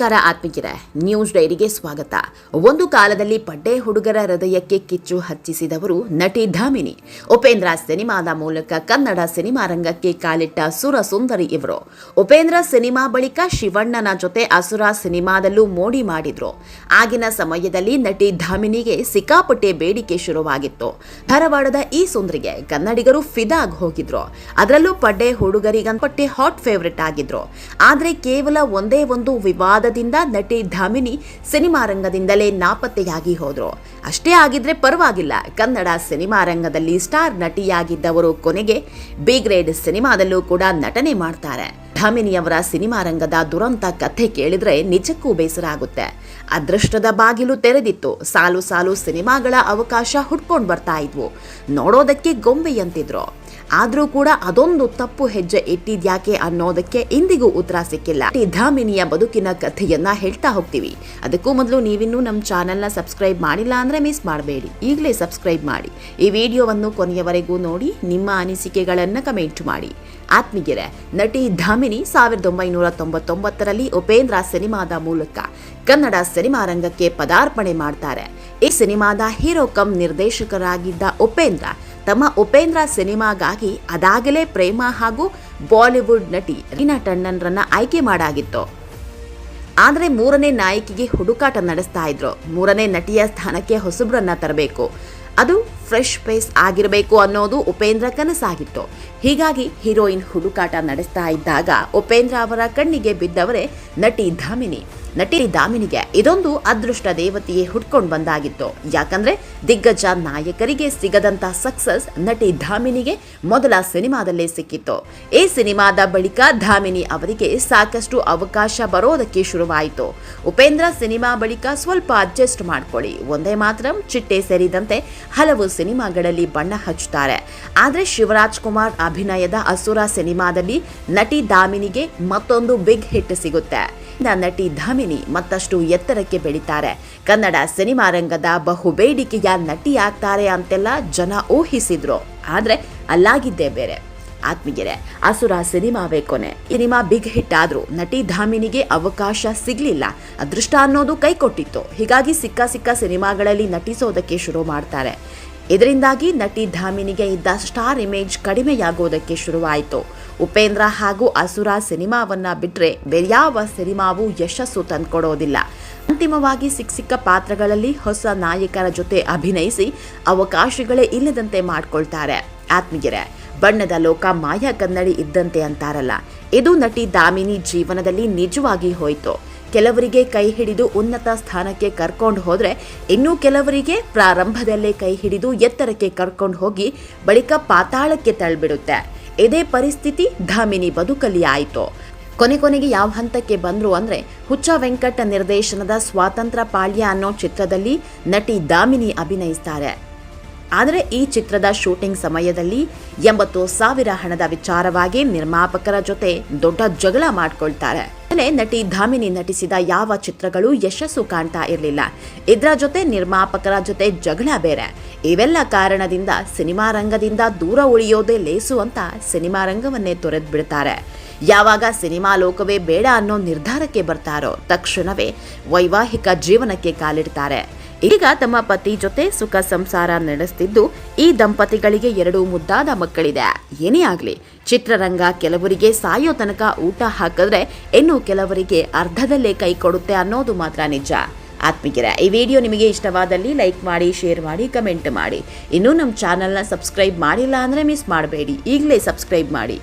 ನಮಸ್ಕಾರ ಆತ್ಮಿಕಿರೆ ನ್ಯೂಸ್ ಡೈರಿಗೆ ಸ್ವಾಗತ. ಒಂದು ಕಾಲದಲ್ಲಿ ಪಡ್ಡೆ ಹುಡುಗರ ಹೃದಯಕ್ಕೆ ಕಿಚ್ಚು ಹಚ್ಚಿಸಿದವರು ನಟಿ ಧಾಮಿನಿ. ಉಪೇಂದ್ರ ಸಿನಿಮಾದ ಮೂಲಕ ಕನ್ನಡ ಸಿನಿಮಾ ರಂಗಕ್ಕೆ ಕಾಲಿಟ್ಟ ಸುರ ಸುಂದರಿ ಇವರು. ಉಪೇಂದ್ರ ಸಿನಿಮಾ ಬಳಿಕ ಶಿವಣ್ಣನ ಜೊತೆ ಅಸುರ ಸಿನಿಮಾದಲ್ಲೂ ಮೋಡಿ ಮಾಡಿದ್ರು. ಆಗಿನ ಸಮಯದಲ್ಲಿ ನಟಿ ಧಾಮಿನಿಗೆ ಸಿಕ್ಕಾಪಟ್ಟೆ ಬೇಡಿಕೆ ಶುರುವಾಗಿತ್ತು. ಧಾರವಾಡದ ಈ ಸುಂದರಿಗೆ ಕನ್ನಡಿಗರು ಫಿದಾಗ್ ಹೋಗಿದ್ರು. ಅದರಲ್ಲೂ ಪಡ್ಡೆ ಹುಡುಗರಿಗಂಪಟ್ಟೆ ಹಾಟ್ ಫೇವರಿಟ್ ಆಗಿದ್ರು. ಆದ್ರೆ ಕೇವಲ ಒಂದೇ ಒಂದು ವಿವಾದದಿಂದ ನಟಿ ಧಾಮಿನಿ ಸಿನಿಮಾ ರಂಗದಿಂದಲೇ ನಾಪತ್ತೆಯಾಗಿ ಹೋದ್ರು. ಅಷ್ಟೇ ಆಗಿದ್ರೆ ಪರವಾಗಿಲ್ಲ. ಕನ್ನಡ ಸಿನಿಮಾ ರಂಗದಲ್ಲಿ ಸ್ಟಾರ್ ನಟಿಯಾಗಿದ್ದವರು ಕೊನೆಗೆ ಬಿ ಗ್ರೇಡ್ ಸಿನಿಮಾದಲ್ಲೂ ಕೂಡ ನಟನೆ ಮಾಡ್ತಾರೆ. ಧಾಮಿನಿಯವರ ಸಿನಿಮಾ ರಂಗದ ದುರಂತ ಕಥೆ ಕೇಳಿದ್ರೆ ನಿಜಕ್ಕೂ ಬೇಸರ ಆಗುತ್ತೆ ಅದೃಷ್ಟದ ಬಾಗಿಲು ತೆರೆದಿತ್ತು. ಸಾಲು ಸಾಲು ಸಿನಿಮಾಗಳ ಅವಕಾಶ ಹುಡ್ಕೊಂಡು ಬರ್ತಾ ಇದ್ವು. ನೋಡೋದಕ್ಕೆ ಗೊಂಬೆಯಂತಿದ್ರು. ಆದ್ರೂ ಕೂಡ ಅದೊಂದು ತಪ್ಪು ಹೆಜ್ಜೆ ಇಟ್ಟಿದ್ಯಾಕೆ ಅನ್ನೋದಕ್ಕೆ ಇಂದಿಗೂ ಉತ್ತರ ಸಿಕ್ಕಿಲ್ಲ. ಧಾಮಿನಿಯ ಬದುಕಿನ ಕಥೆಯನ್ನ ಹೇಳ್ತಾ ಹೋಗ್ತೀವಿ. ಅದಕ್ಕೂ ಮೊದಲು ನೀವಿನ್ನೂ ನಮ್ಮ ಚಾನೆಲ್ನ ಸಬ್ಸ್ಕ್ರೈಬ್ ಮಾಡಿಲ್ಲ ಅಂದ್ರೆ ಮಿಸ್ ಮಾಡಬೇಡಿ. ಈಗಲೇ ಸಬ್ಸ್ಕ್ರೈಬ್ ಮಾಡಿ. ಈ ವಿಡಿಯೋವನ್ನು ಕೊನೆಯವರೆಗೂ ನೋಡಿ, ನಿಮ್ಮ ಅನಿಸಿಕೆಗಳನ್ನ ಕಮೆಂಟ್ ಮಾಡಿ. ಆತ್ಮೀಯರೇ, ನಟಿ ಧಾಮಿನಿ ಸಾವಿರದ ಒಂಬೈನೂರ ತೊಂಬತ್ತೊಂಬತ್ತರಲ್ಲಿ ಉಪೇಂದ್ರ ಸಿನಿಮಾದ ಮೂಲಕ ಕನ್ನಡ ಸಿನಿಮಾ ರಂಗಕ್ಕೆ ಪದಾರ್ಪಣೆ ಮಾಡ್ತಾರೆ. ಈ ಸಿನಿಮಾದ ಹೀರೋ ಕಮ್ ನಿರ್ದೇಶಕರಾಗಿದ್ದ ಉಪೇಂದ್ರ ತಮ್ಮ ಉಪೇಂದ್ರ ಸಿನಿಮಾಗಾಗಿ ಅದಾಗಲೇ ಪ್ರೇಮ ಹಾಗೂ ಬಾಲಿವುಡ್ ನಟಿ ರೀನಾ ಟಂಡನ್ರನ್ನ ಆಯ್ಕೆ ಮಾಡಾಗಿತ್ತು. ಆದರೆ ಮೂರನೇ ನಾಯಕಿಗೆ ಹುಡುಕಾಟ ನಡೆಸ್ತಾ ಇದ್ರು. ಮೂರನೇ ನಟಿಯ ಸ್ಥಾನಕ್ಕೆ ಹೊಸಬ್ರನ್ನ ತರಬೇಕು. ಅದು ಫ್ರೆಶ್ ಫೇಸ್ ಆಗಿರಬೇಕು ಅನ್ನೋದು ಉಪೇಂದ್ರ ಕನಸಾಗಿತ್ತು. ಹೀಗಾಗಿ ಹೀರೋಯಿನ್ ಹುಡುಕಾಟ ನಡೆಸ್ತಾ ಇದ್ದಾಗ ಉಪೇಂದ್ರ ಅವರ ಕಣ್ಣಿಗೆ ಬಿದ್ದವರೇ ನಟಿ ಧಾಮಿನಿ. ನಟಿ ದಾಮಿನಿಗೆ ಇದೊಂದು ಅದೃಷ್ಟ ದೇವತೆಯೇ ಹುಟ್ಕೊಂಡು ಬಂದಾಗಿತ್ತು. ಯಾಕಂದ್ರೆ ದಿಗ್ಗಜ ನಾಯಕರಿಗೆ ಸಿಗದಂತ ಸಕ್ಸಸ್ ನಟಿ ಧಾಮಿನಿಗೆ ಮೊದಲ ಸಿನಿಮಾದಲ್ಲೇ ಸಿಕ್ಕಿತ್ತು. ಈ ಸಿನಿಮಾದ ಬಳಿಕ ಧಾಮಿನಿ ಅವರಿಗೆ ಸಾಕಷ್ಟು ಅವಕಾಶ ಬರೋದಕ್ಕೆ ಶುರುವಾಯಿತು. ಉಪೇಂದ್ರ ಸಿನಿಮಾ ಬಳಿಕ ಸ್ವಲ್ಪ ಅಡ್ಜಸ್ಟ್ ಮಾಡ್ಕೊಳ್ಳಿ. ಒಂದೇ ಮಾತ್ರ ಚಿಟ್ಟೆ ಸೇರಿದಂತೆ ಹಲವು ಸಿನಿಮಾಗಳಲ್ಲಿ ಬಣ್ಣ ಹಚ್ಚುತ್ತಾರೆ. ಆದ್ರೆ ಶಿವರಾಜ್ ಕುಮಾರ್ ಅಭಿನಯದ ಅಸುರ ಸಿನಿಮಾದಲ್ಲಿ ನಟಿ ದಾಮಿನಿಗೆ ಮತ್ತೊಂದು ಬಿಗ್ ಹಿಟ್ ಸಿಗುತ್ತೆ. ನಟಿ ಧಾಮಿನಿ ಮತ್ತಷ್ಟು ಎತ್ತರಕ್ಕೆ ಬೆಳೀತಾರೆ. ಕನ್ನಡ ಸಿನಿಮಾ ರಂಗದ ಬಹು ಬೇಡಿಕೆಯ ನಟಿಯಾಗ್ತಾರೆ ಅಂತೆಲ್ಲ ಜನ ಊಹಿಸಿದ್ರು. ಆದ್ರೆ ಅಲ್ಲಾಗಿದ್ದೇ ಬೇರೆ. ಆತ್ಮೀಯರೇ, ಅಸುರ ಸಿನಿಮಾವೇ ಕೊನೆ. ಸಿನಿಮಾ ಬಿಗ್ ಹಿಟ್ ಆದ್ರೂ ನಟಿ ಧಾಮಿನಿಗೆ ಅವಕಾಶ ಸಿಗ್ಲಿಲ್ಲ. ಅದೃಷ್ಟ ಅನ್ನೋದು ಕೈ ಕೊಟ್ಟಿತ್ತು. ಹೀಗಾಗಿ ಸಿಕ್ಕ ಸಿಕ್ಕ ಸಿನಿಮಾಗಳಲ್ಲಿ ನಟಿಸೋದಕ್ಕೆ ಶುರು ಮಾಡ್ತಾರೆ. ಇದರಿಂದಾಗಿ ನಟಿ ಧಾಮಿನಿಗೆ ಇದ್ದ ಸ್ಟಾರ್ ಇಮೇಜ್ ಕಡಿಮೆಯಾಗೋದಕ್ಕೆ ಶುರುವಾಯಿತು. ಉಪೇಂದ್ರ ಹಾಗೂ ಅಸುರ ಸಿನಿಮಾವನ್ನ ಬಿಟ್ರೆ ಬೇರ್ಯಾವ ಸಿನಿಮಾವೂ ಯಶಸ್ಸು ತಂದ್ಕೊಡೋದಿಲ್ಲ. ಅಂತಿಮವಾಗಿ ಸಿಕ್ಕ ಸಿಕ್ಕ ಪಾತ್ರಗಳಲ್ಲಿ ಹೊಸ ನಾಯಕರ ಜೊತೆ ಅಭಿನಯಿಸಿ ಅವಕಾಶಗಳೇ ಇಲ್ಲದಂತೆ ಮಾಡ್ಕೊಳ್ತಾರೆ. ಆತ್ಮೀಯರೇ, ಬಣ್ಣದ ಲೋಕ ಮಾಯಾ ಕನ್ನಡಿ ಇದ್ದಂತೆ ಅಂತಾರಲ್ಲ. ಇದು ನಟಿ ದಾಮಿನಿ ಜೀವನದಲ್ಲಿ ನಿಜವಾಗಿ ಹೋಯಿತು. ಕೆಲವರಿಗೆ ಕೈ ಹಿಡಿದು ಉನ್ನತ ಸ್ಥಾನಕ್ಕೆ ಕರ್ಕೊಂಡು ಹೋದ್ರೆ ಇನ್ನೂ ಕೆಲವರಿಗೆ ಪ್ರಾರಂಭದಲ್ಲೇ ಕೈ ಹಿಡಿದು ಎತ್ತರಕ್ಕೆ ಕರ್ಕೊಂಡು ಹೋಗಿ ಬಳಿಕ ಪಾತಾಳಕ್ಕೆ ತಳ್ಳಿಬಿಡುತ್ತೆ. ಇದೇ ಪರಿಸ್ಥಿತಿ ಧಾಮಿನಿ ಬದುಕಲ್ಲಿ ಆಯಿತು. ಕೊನೆ ಕೊನೆಗೆ ಯಾವ ಹಂತಕ್ಕೆ ಬಂದರು ಅಂದ್ರೆ ಹುಚ್ಚ ವೆಂಕಟ ನಿರ್ದೇಶನದ ಸ್ವಾತಂತ್ರ್ಯ ಪಾಳ್ಯ ಅನ್ನೋ ಚಿತ್ರದಲ್ಲಿ ನಟಿ ದಾಮಿನಿ ಅಭಿನಯಿಸ್ತಾರೆ. ಆದರೆ ಈ ಚಿತ್ರದ ಶೂಟಿಂಗ್ ಸಮಯದಲ್ಲಿ ಎಂಬತ್ತು ಸಾವಿರ ಹಣದ ವಿಚಾರವಾಗಿ ನಿರ್ಮಾಪಕರ ಜೊತೆ ದೊಡ್ಡ ಜಗಳ ಮಾಡ್ಕೊಳ್ತಾರೆ. ನಟಿ ಧಾಮಿನಿ ನಟಿಸಿದ ಯಾವ ಚಿತ್ರಗಳು ಯಶಸ್ಸು ಕಾಣ್ತಾ ಇರಲಿಲ್ಲ. ಇದರ ಜೊತೆ ನಿರ್ಮಾಪಕರ ಜೊತೆ ಜಗಳ ಬೇರೆ. ಇವೆಲ್ಲ ಕಾರಣದಿಂದ ಸಿನಿಮಾ ರಂಗದಿಂದ ದೂರ ಉಳಿಯೋದೇ ಲೇಸು ಅಂತ ಸಿನಿಮಾ ರಂಗವನ್ನೇ ತೊರೆದು ಬಿಡ್ತಾರೆ ಯಾವಾಗ ಸಿನಿಮಾ ಲೋಕವೇ ಬೇಡ ಅನ್ನೋ ನಿರ್ಧಾರಕ್ಕೆ ಬರ್ತಾರೋ ತಕ್ಷಣವೇ ವೈವಾಹಿಕ ಜೀವನಕ್ಕೆ ಕಾಲಿಡ್ತಾರೆ. ಈಗ ತಮ್ಮ ಪತಿ ಜೊತೆ ಸುಖ ಸಂಸಾರ ನಡೆಸ್ತಿದ್ದು ಈ ದಂಪತಿಗಳಿಗೆ ಎರಡು ಮುದ್ದಾದ ಮಕ್ಕಳಿದೆ. ಏನೇ ಆಗಲಿ, ಚಿತ್ರರಂಗ ಕೆಲವರಿಗೆ ಸಾಯೋ ತನಕ ಊಟ ಹಾಕಿದ್ರೆ ಇನ್ನು ಕೆಲವರಿಗೆ ಅರ್ಧದಲ್ಲೇ ಕೈ ಕೊಡುತ್ತೆ ಅನ್ನೋದು ಮಾತ್ರ ನಿಜ. ಆತ್ಮೀಯರ, ಈ ವಿಡಿಯೋ ನಿಮಗೆ ಇಷ್ಟವಾದಲ್ಲಿ ಲೈಕ್ ಮಾಡಿ, ಶೇರ್ ಮಾಡಿ, ಕಮೆಂಟ್ ಮಾಡಿ. ಇನ್ನೂ ನಮ್ಮ ಚಾನಲ್ನ ಸಬ್ಸ್ಕ್ರೈಬ್ ಮಾಡಿಲ್ಲ ಅಂದರೆ ಮಿಸ್ ಮಾಡಬೇಡಿ. ಈಗಲೇ ಸಬ್ಸ್ಕ್ರೈಬ್ ಮಾಡಿ.